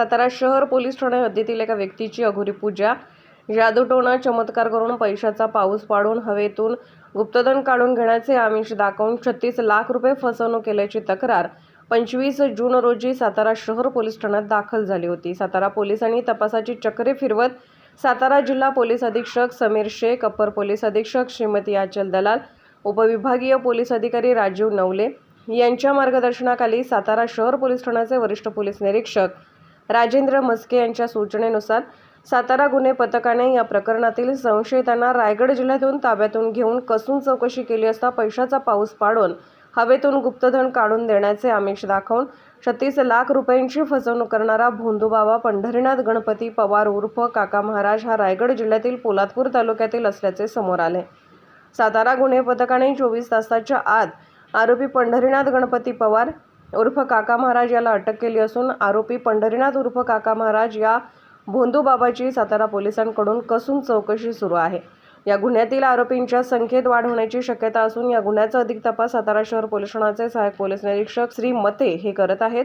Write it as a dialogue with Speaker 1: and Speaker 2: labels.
Speaker 1: सातारा शहर पोलीस ठाणे हद्दीतील एका व्यक्तीची अघोरी पूजा. जादूटोणा चमत्कार करून पैशाचा पाऊस पाडून हवेतून गुप्तधन काढून घेण्याचे आमिष दाखवून छत्तीस लाख रुपये फसवणूक केल्याची तक्रार पंचवीस जून रोजी सातारा शहर पोलीस ठाण्यात दाखल झाली होती. सातारा पोलिसांनी तपासाची चक्रे फिरवत सातारा जिल्हा पोलीस अधीक्षक समीर शेख अप्पर पोलीस अधीक्षक श्रीमती आचल दलाल उपविभागीय पोलीस अधिकारी राजीव नवले यांच्या मार्गदर्शनाखाली सातारा शहर पोलीस ठाण्याचे वरिष्ठ पोलीस निरीक्षक राजेंद्र मस्के यांच्या सूचनेनुसार सातारा गुन्हे पथकाने या प्रकरणातील संशयितांना रायगड जिल्ह्यातून ताब्यातून घेऊन कसून चौकशी केली असता पैशाचा पाऊस पाडून हवेतून गुप्तधन काढून देण्याचे आमिष दाखवून छत्तीस लाख रुपयांची फसवणूक करणारा भोंदूबाबा पंढरीनाथ गणपती पवार उर्फ काका महाराज हा रायगड जिल्ह्यातील पोलादपूर तालुक्यातील असल्याचे समोर आले. सातारा गुन्हे पथकाने चोवीस तासाच्या आत आरोपी पंढरीनाथ गणपती पवार उर्फ काका महाराज याला अटक केली असून आरोपी पंढरीनाथ उर्फ काका महाराज या भोंदूबाबाची सातारा पोलिसांकडून कसून चौकशी सुरू आहे. या गुन्ह्यातील आरोपींच्या संख्येत वाढ होण्याची शक्यता असून या गुन्ह्याचा अधिक तपास सातारा शहर पोलीस ठाण्याचे सहाय्यक पोलीस निरीक्षक श्री मते हे करत आहेत.